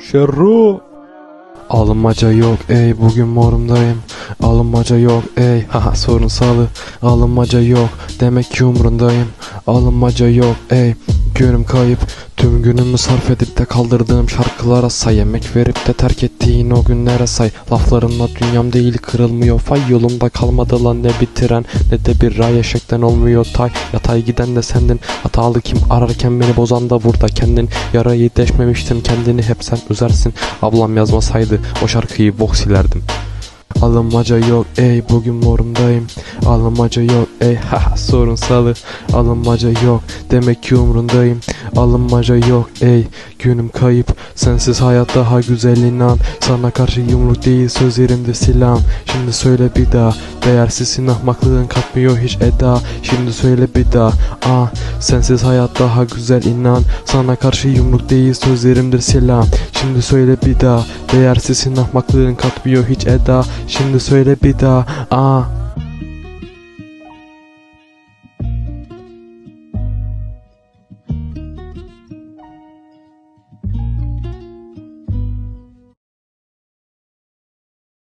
Şerru. Alınmaca yok ey bugün morumdayım. Alınmaca yok ey haha sorun sağlı Alınmaca yok demek ki umrundayım. Alınmaca yok ey günüm kayıp Tüm günümü sarf edip de kaldırdığım şarkılara say Emek verip de terk ettiğin o günlere say. Laflarınla dünyam değil kırılmıyor Fay yolumda kalmadı lan ne bitiren Ne de bir ray eşekten olmuyor tay. Yatay giden de sendin Hatalı kim ararken beni bozan da burada kendin. Yarayı deşmemiştin kendini hep sen üzersin. Ablam yazmasaydı o şarkıyı bok silerdim Alınmaca yok ey bugün morumdayım. Alınmaca yok ey haha sorun salı. Alınmaca yok demek ki umrundayım. Alınmaca yok ey günüm kayıp. Sensiz hayat daha güzel inan. Sana karşı yumruk değil sözlerimde silahım Şimdi söyle bir daha Değersizsin ahmaklığın katmıyor hiç eda. Şimdi söyle bir daha ah Sensiz hayat daha güzel inan. Sana karşı yumruk değil sözlerimdir silahım Şimdi söyle bir daha Değersizsin ahmaklığın katmıyor hiç eda. Şimdi söyle bir daha. Ah